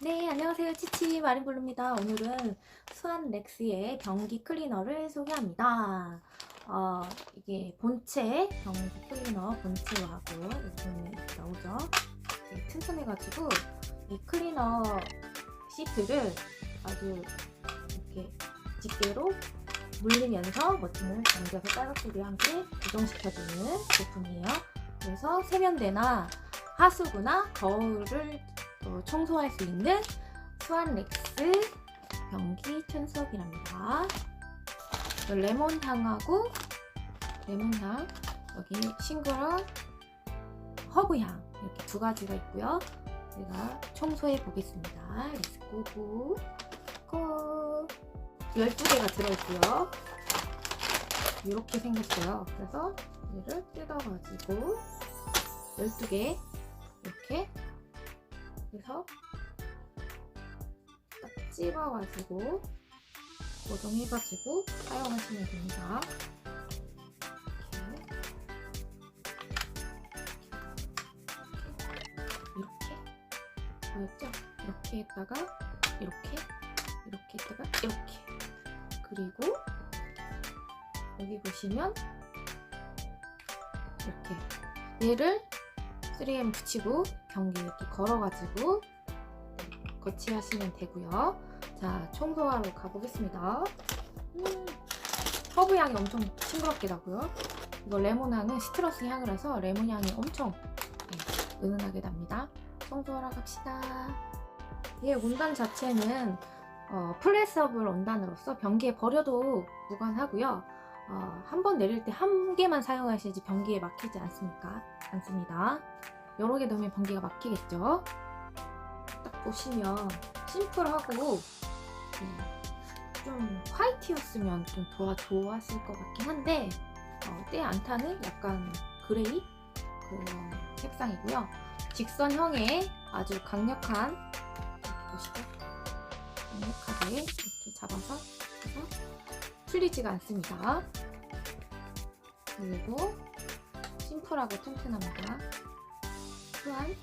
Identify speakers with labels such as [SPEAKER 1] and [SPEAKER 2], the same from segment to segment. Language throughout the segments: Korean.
[SPEAKER 1] 안녕하세요. 치치 마린블루입니다. 오늘은 수완 렉스의 변기 클리너를 소개합니다. 어, 이게 본체 변기 클리너 본체하고 이렇게 나오죠. 되게 튼튼해가지고 이 클리너 시트를 아주 이렇게 집게로 물리면서 버튼을 당겨서 딸꾹질이 함께 고정시켜주는 제품이에요. 그래서 세면대나 하수구나 거울을 또 청소할 수 있는 수완렉스 변기 천석이랍니다. 레몬향하고 레몬향 여기 싱그런 허브향 이렇게 두 가지가 있고요. 제가 청소해 보겠습니다. 렛츠고고 고 12개가 들어있고요. 이렇게 생겼어요. 그래서 얘를 뜯어가지고 12개 이렇게 그래서 딱 찝어가지고 고정해가지고 사용하시면 됩니다. 이렇게? 이렇게? 보였죠? 이렇게 했다가 이렇게? 이렇게 했다가 이렇게. 그리고 여기 보시면 이렇게. 얘를 3M 붙이고 경기 이렇게 걸어가지고 거치하시면 되고요. 자, 청소하러 가보겠습니다. 음, 허브 향이 엄청 싱그럽게 나고요. 이거 레몬 향은 시트러스 향이라서 레몬 향이 엄청 네, 은은하게 납니다. 청소하러 갑시다. 얘 원단 자체는 어, 플레서블 원단으로서 변기에 버려도 무관하고요. 어, 한 번 내릴 때 한 개만 사용하셔야지 변기에 막히지 않습니까? 않습니다. 여러 개 넣으면 변기가 막히겠죠? 딱 보시면 심플하고 음, 좀 화이트였으면 좀 더 좋았을 것 같긴 한데 어, 때안 타는 약간 그레이 그런 색상이고요. 직선형의 아주 강력한 보시고 강력하게 이렇게 잡아서 해서 풀리지가 않습니다. 그리고 심플하고 튼튼합니다. 수완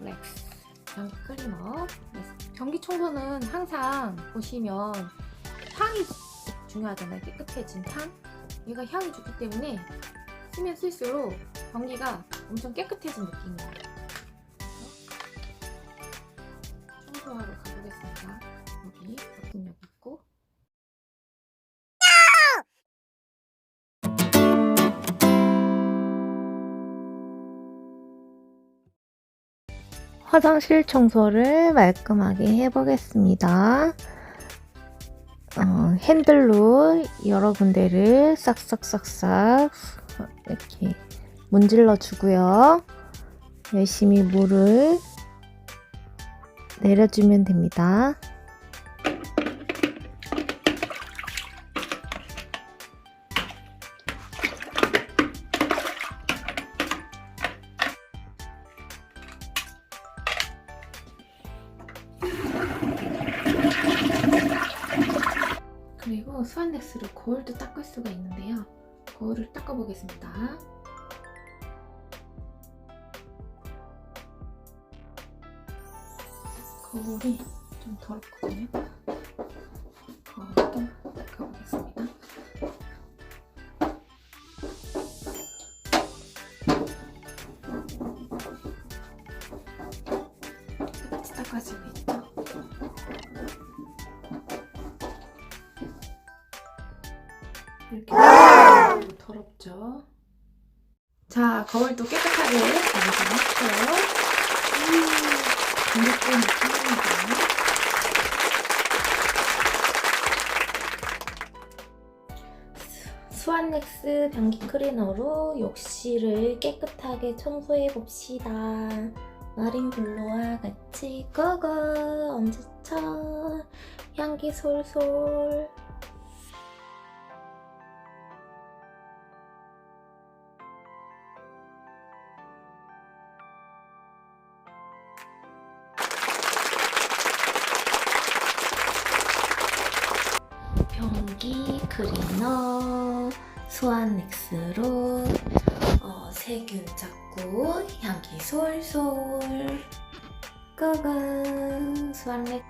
[SPEAKER 1] 렉스 변기 클리너 변기 청소는 항상 보시면 향이 중요하잖아요. 깨끗해진 향. 얘가 향이 좋기 때문에 쓰면 쓸수록 변기가 엄청 깨끗해진 느낌이에요. 화장실 청소를 말끔하게 해보겠습니다. 어, 핸들로 여러 군데를 싹싹싹싹 이렇게 문질러 주고요. 열심히 물을 내려주면 됩니다. 그리고 수완렉스로 거울도 닦을 수가 있는데요. 거울을 닦아보겠습니다. 거울이 좀 더럽거든요. 이렇게 더럽죠. 자, 거울도 깨끗하게 잘라놨어요. 음, 이렇게 느낌입니다. 수완렉스 변기 클리너로 욕실을 깨끗하게 청소해 봅시다. 마린 블루와 같이 고고 엄지쳐 향기 솔솔 변기 클리너 수완렉스로 어, 세균 잡고 향기 솔솔. 고고 수완 렉